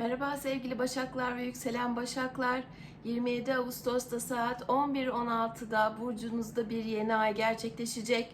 Merhaba sevgili Başaklar ve yükselen Başaklar. 27 Ağustos'ta saat 11.16'da burcunuzda bir yeni ay gerçekleşecek.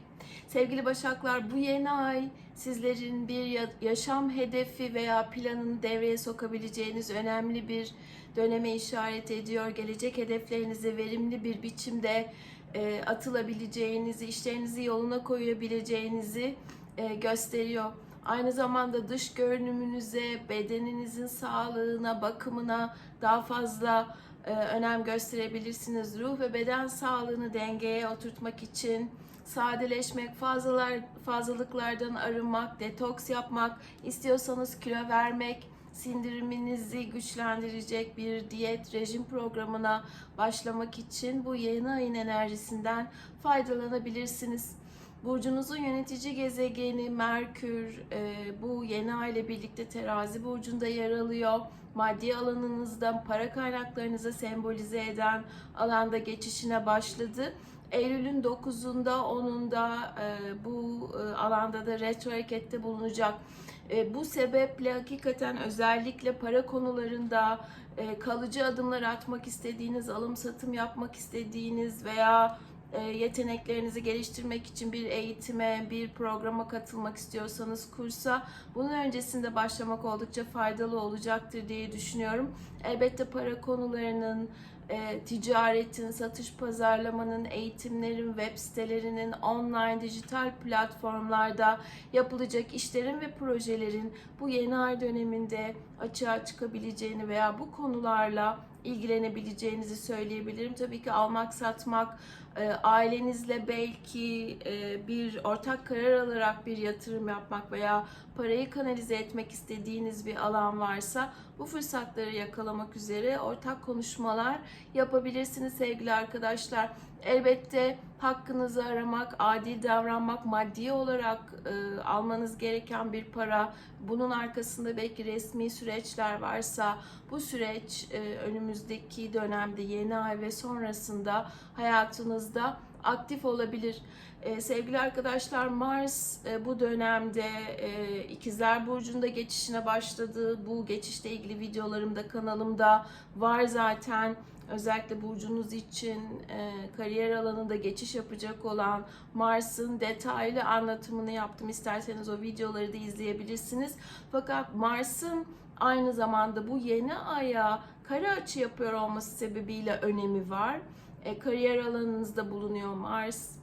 Sevgili Başaklar bu yeni ay sizlerin bir ya- yaşam hedefi veya planını devreye sokabileceğiniz önemli bir döneme işaret ediyor. Gelecek hedeflerinizi verimli bir biçimde e, atılabileceğinizi, işlerinizi yoluna koyabileceğinizi e, gösteriyor. Aynı zamanda dış görünümünüze, bedeninizin sağlığına, bakımına daha fazla e, önem gösterebilirsiniz. Ruh ve beden sağlığını dengeye oturtmak için sadeleşmek, fazlalar, fazlalıklardan arınmak, detoks yapmak, istiyorsanız kilo vermek, sindiriminizi güçlendirecek bir diyet rejim programına başlamak için bu yeni ayın enerjisinden faydalanabilirsiniz. Burcunuzun yönetici gezegeni Merkür e, bu yeni ay ile birlikte terazi burcunda yer alıyor. Maddi alanınızda para kaynaklarınızı sembolize eden alanda geçişine başladı. Eylül'ün 9'unda 10'unda e, bu e, alanda da retro harekette bulunacak. E, bu sebeple hakikaten özellikle para konularında e, kalıcı adımlar atmak istediğiniz, alım satım yapmak istediğiniz veya yeteneklerinizi geliştirmek için bir eğitime, bir programa katılmak istiyorsanız kursa bunun öncesinde başlamak oldukça faydalı olacaktır diye düşünüyorum. Elbette para konularının, e, ticaretin, satış pazarlamanın, eğitimlerin, web sitelerinin, online dijital platformlarda yapılacak işlerin ve projelerin bu yeni ay döneminde açığa çıkabileceğini veya bu konularla ilgilenebileceğinizi söyleyebilirim. Tabii ki almak, satmak, e, ailenizle belki e, bir ortak karar alarak bir yatırım yapmak veya parayı kanalize etmek istediğiniz bir alan varsa bu fırsatları yakalamak üzere ortak konuşmalar yapabilirsiniz sevgili arkadaşlar. Elbette hakkınızı aramak, adil davranmak, maddi olarak e, almanız gereken bir para, bunun arkasında belki resmi süreçler varsa bu süreç e, önümüzdeki dönemde yeni ay ve sonrasında hayatınızda aktif olabilir. Ee, sevgili arkadaşlar Mars e, bu dönemde e, İkizler Burcu'nda geçişine başladı. Bu geçişle ilgili videolarım da kanalımda var zaten. Özellikle burcunuz için e, kariyer alanında geçiş yapacak olan Mars'ın detaylı anlatımını yaptım. İsterseniz o videoları da izleyebilirsiniz. Fakat Mars'ın aynı zamanda bu yeni aya kare açı yapıyor olması sebebiyle önemi var. E, kariyer alanınızda bulunuyor Mars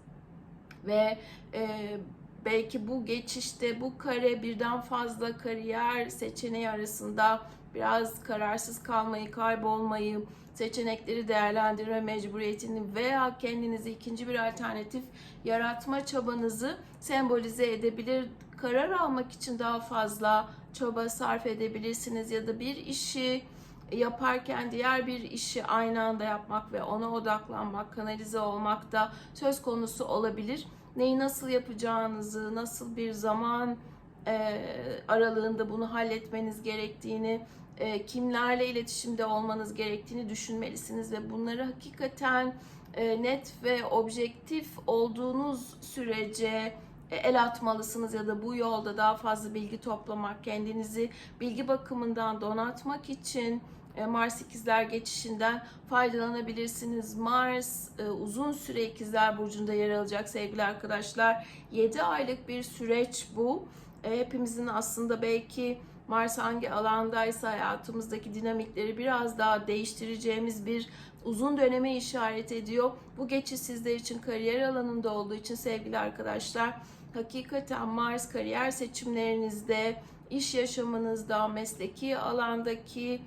ve e, belki bu geçişte bu kare birden fazla kariyer seçeneği arasında biraz kararsız kalmayı, kaybolmayı, seçenekleri değerlendirme mecburiyetini veya kendinize ikinci bir alternatif yaratma çabanızı sembolize edebilir. Karar almak için daha fazla çaba sarf edebilirsiniz ya da bir işi yaparken diğer bir işi aynı anda yapmak ve ona odaklanmak, kanalize olmak da söz konusu olabilir. Neyi nasıl yapacağınızı, nasıl bir zaman e, aralığında bunu halletmeniz gerektiğini, e, kimlerle iletişimde olmanız gerektiğini düşünmelisiniz ve bunları hakikaten e, net ve objektif olduğunuz sürece e, el atmalısınız ya da bu yolda daha fazla bilgi toplamak, kendinizi bilgi bakımından donatmak için Mars ikizler geçişinden faydalanabilirsiniz. Mars e, uzun süre ikizler burcunda yer alacak sevgili arkadaşlar. 7 aylık bir süreç bu. E, Hepimizin aslında belki Mars hangi alandaysa hayatımızdaki dinamikleri biraz daha değiştireceğimiz bir uzun döneme işaret ediyor. Bu geçiş sizler için kariyer alanında olduğu için sevgili arkadaşlar hakikaten Mars kariyer seçimlerinizde, iş yaşamınızda, mesleki alandaki e,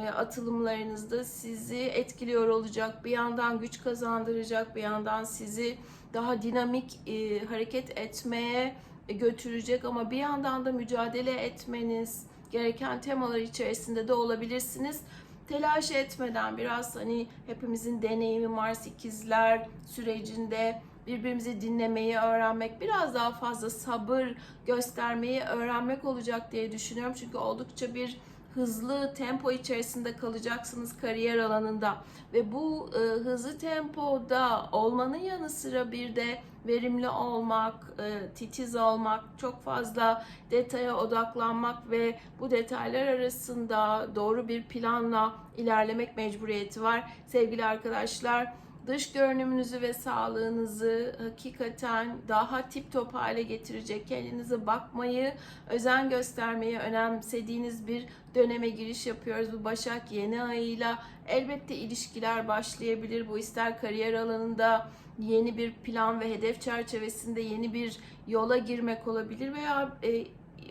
atılımlarınızda sizi etkiliyor olacak. Bir yandan güç kazandıracak, bir yandan sizi daha dinamik e, hareket etmeye götürecek ama bir yandan da mücadele etmeniz gereken temalar içerisinde de olabilirsiniz. Telaş etmeden biraz hani hepimizin deneyimi Mars ikizler sürecinde birbirimizi dinlemeyi öğrenmek, biraz daha fazla sabır göstermeyi öğrenmek olacak diye düşünüyorum. Çünkü oldukça bir hızlı tempo içerisinde kalacaksınız kariyer alanında ve bu e, hızlı tempoda olmanın yanı sıra bir de verimli olmak, e, titiz olmak, çok fazla detaya odaklanmak ve bu detaylar arasında doğru bir planla ilerlemek mecburiyeti var. Sevgili arkadaşlar, dış görünümünüzü ve sağlığınızı hakikaten daha tip top hale getirecek, kendinize bakmayı, özen göstermeyi önemsediğiniz bir döneme giriş yapıyoruz. Bu Başak yeni ayıyla elbette ilişkiler başlayabilir. Bu ister kariyer alanında yeni bir plan ve hedef çerçevesinde yeni bir yola girmek olabilir veya e,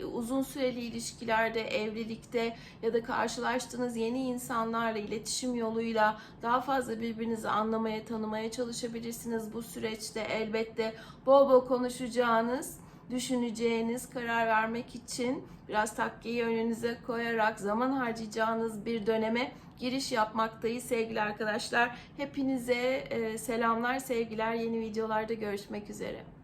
uzun süreli ilişkilerde, evlilikte ya da karşılaştığınız yeni insanlarla iletişim yoluyla daha fazla birbirinizi anlamaya, tanımaya çalışabilirsiniz. Bu süreçte elbette bol bol konuşacağınız, düşüneceğiniz, karar vermek için biraz takkiyi önünüze koyarak zaman harcayacağınız bir döneme giriş yapmaktayız sevgili arkadaşlar. Hepinize e, selamlar, sevgiler. Yeni videolarda görüşmek üzere.